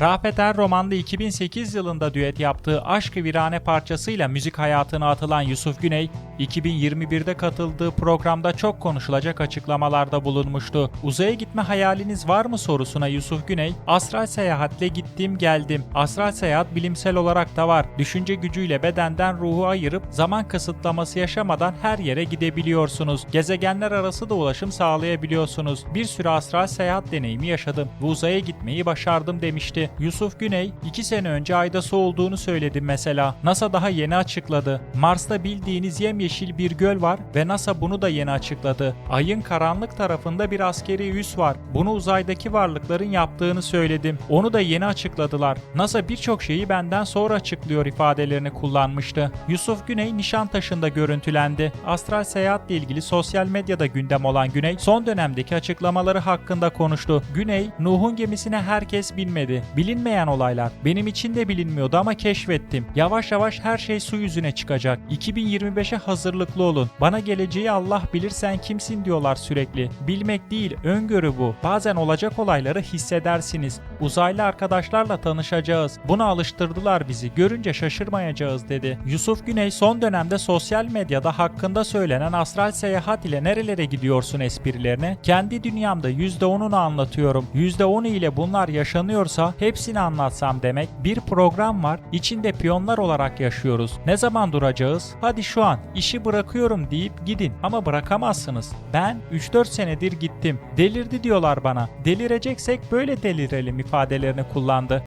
Rafet Er romanlı 2008 yılında düet yaptığı Aşk-ı Virane parçasıyla müzik hayatına atılan Yusuf Güney, 2021'de katıldığı programda çok konuşulacak açıklamalarda bulunmuştu. Uzaya gitme hayaliniz var mı sorusuna Yusuf Güney, astral seyahatle gittim geldim. Astral seyahat bilimsel olarak da var. Düşünce gücüyle bedenden ruhu ayırıp zaman kısıtlaması yaşamadan her yere gidebiliyorsunuz. Gezegenler arası da ulaşım sağlayabiliyorsunuz. Bir sürü astral seyahat deneyimi yaşadım ve uzaya gitmeyi başardım demişti. Yusuf Güney 2 sene önce ayda su olduğunu söyledi mesela. NASA daha yeni açıkladı. Mars'ta bildiğiniz yemyeşil bir göl var ve NASA bunu da yeni açıkladı. Ayın karanlık tarafında bir askeri üs var. Bunu uzaydaki varlıkların yaptığını söyledim. Onu da yeni açıkladılar. NASA birçok şeyi benden sonra açıklıyor ifadelerini kullanmıştı. Yusuf Güney Nişantaşı'nda görüntülendi. Astral seyahatle ilgili sosyal medyada gündem olan Güney son dönemdeki açıklamaları hakkında konuştu. Güney, Nuh'un gemisine herkes binmedi. Bilinmeyen olaylar. Benim için de bilinmiyordu ama keşfettim. Yavaş yavaş her şey su yüzüne çıkacak. 2025'e hazırlıklı olun. Bana geleceği Allah bilir sen kimsin diyorlar sürekli. Bilmek değil, öngörü bu. Bazen olacak olayları hissedersiniz. Uzaylı arkadaşlarla tanışacağız. Buna alıştırdılar bizi. Görünce şaşırmayacağız dedi. Yusuf Güney son dönemde sosyal medyada hakkında söylenen astral seyahat ile nerelere gidiyorsun esprilerine kendi dünyamda %10'unu anlatıyorum. %10'u ile bunlar yaşanıyorsa hepsini anlatsam demek. Bir program var. İçinde piyonlar olarak yaşıyoruz. Ne zaman duracağız? Hadi şu an işi bırakıyorum deyip gidin ama bırakamazsınız. Ben 3-4 senedir gittim. Delirdi diyorlar bana. Delireceksek böyle delirelim ifadelerini kullandı.